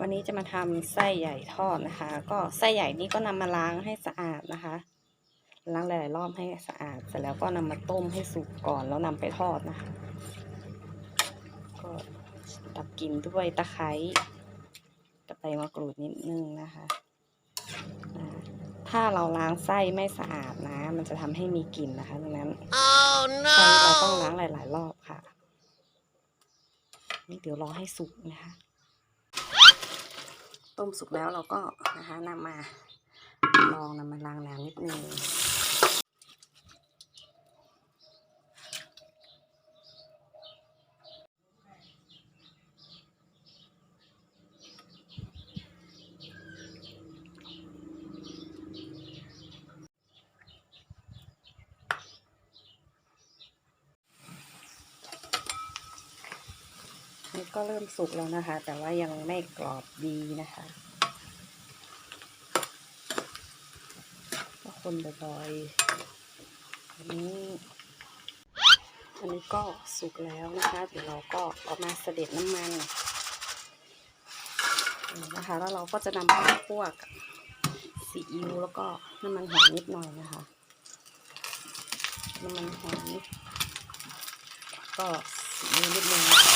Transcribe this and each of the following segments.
วันนี้จะมาทำไส้ใหญ่ทอดนะคะ ก็ไส้ใหญ่นี้ก็นำมาล้างให้สะอาดนะคะล้างหลายๆรอบให้สะอาดเสร็จแล้วก็นำมาต้มให้สุกก่อนแล้วนำไปทอดนะคะ ก็ดับกลิ่นด้วยตะไคร้ตะไคร้มะกรูดนิดนึงนะคะอ่าถ้าเราล้างไส้ไม่สะอาดนะ มันจะทำให้มีกลิ่นนะคะดังนั้น Oh ไส้เราต้อง no! ล้างหลาย ๆ รอบค่ะนี่เดี๋ยวรอให้สุกนะคะ ต้มสุกแล้วเราก็นะคะนำมาลองนำมาล้างน้ำนิดนึง นี่ก็เริ่มสุกแล้วนะคะ แต่ว่ายังไม่กรอบดีนะคะก็คนบ่อยๆอันนี้อันนี้ก็สุกแล้วนะคะเดี๋ยวเราก็เออกมาเสด็จน้ำมันนะคะ แล้วเราก็จะนำข้าวคั่วกับซีอิ๊วแล้วก็น้ำมันหอยนิดหน่อยนะคะ น้ำมันหอยก็ซีอิ๊วนิดนึงนะคะ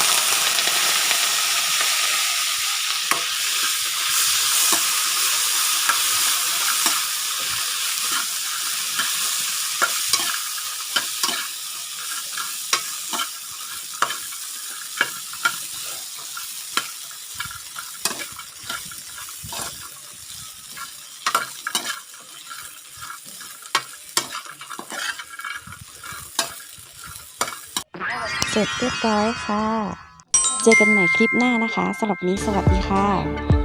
เสร็จเรียบร้อยค่ะ เจอกันใหม่คลิปหน้านะคะสำหรับนี้สวัสดีค่ะ